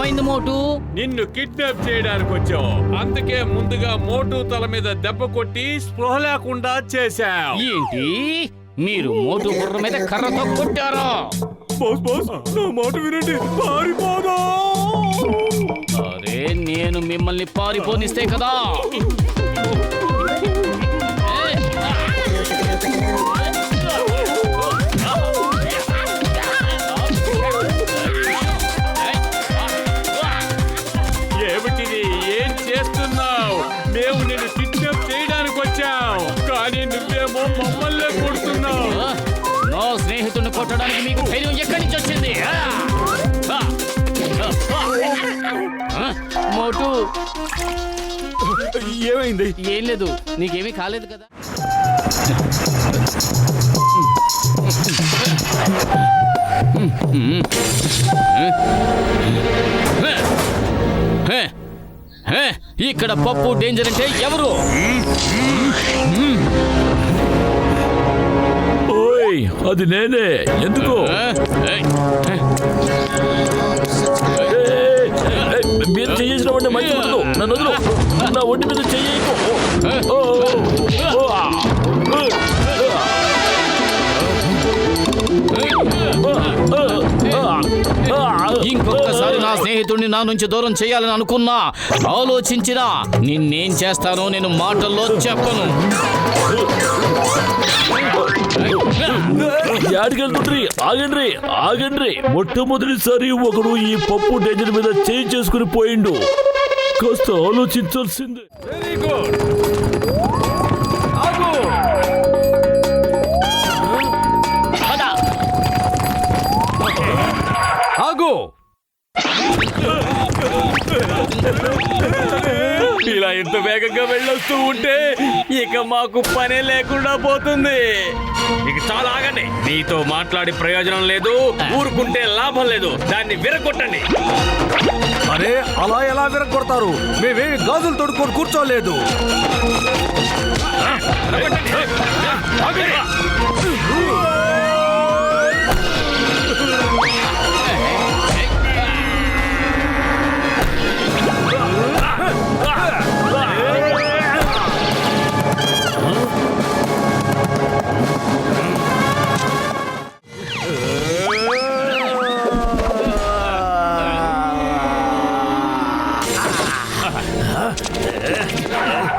నిన్ను కిడ్నాప్ చేయడానికి వచ్చాం అందుకే ముందుగా మోటు తల మీద దెబ్బ కొట్టి స్పృహ లేకుండా చేశాం ఏంటి? మీరు మోటు బుర్ర మీద కర్రతో కొట్టారా? బాస్ బాస్ నా మాట వినండి. పారిపోదా? అరే నేను మిమ్మల్ని పారిపోనిస్తే కదా. కానీ నువ్వేమో మమ్మల్ని కొడుతున్నావు. నా స్నేహితుడిని కొట్టడానికి మీకు ధైర్యం ఎక్కడి నుంచి వచ్చింది! మోటు. ఏమైంది? ఏం లేదు నీకేమీ కాలేదు కదా? హే, హే, ఇక్కడ పప్పు డేంజర్ అంటే ఎవరు? అది నేనే. ఎందుకు? మీరు చేసిన వంట మంచి ఉండదు నన్ను వదులు. నా ఒంటి మీద చెయ్యకు ఆ, ఇంకొకసారి నా స్నేహితుడిని నా నుంచి దూరం చేయాలని అనుకున్నా ఆలోచించినా నిన్నేం చేస్తానో నేను మాటల్లో చెప్పను. యాడికెళ్తుండ్రి? ఆగండ్రి ఆగండ్రి. మొట్టమొదటిసారి ఒకడు ఈ పప్పు డేంజర్ మీద చేయి చేసుకుని పోయిండు. కాస్త ఆలోచించాల్సిందే. వెరీ గుడ్ ఆగు. పద. ఆగు. ఇలా ఇంత వేగంగా వెళ్ళొస్తూ ఉంటే ఇక మాకు పనే లేకుండా పోతుంది. ఇక చాలా ఆగండి. మీతో మాట్లాడి ప్రయోజనం లేదు ఊరుకుంటే లాభం లేదు. దాన్ని విరగొట్టండి. అరే అలా ఎలా విరగొడతారు? మేమేమి గాజులు తొడుక్కొని కూర్చోలేదు. Ah!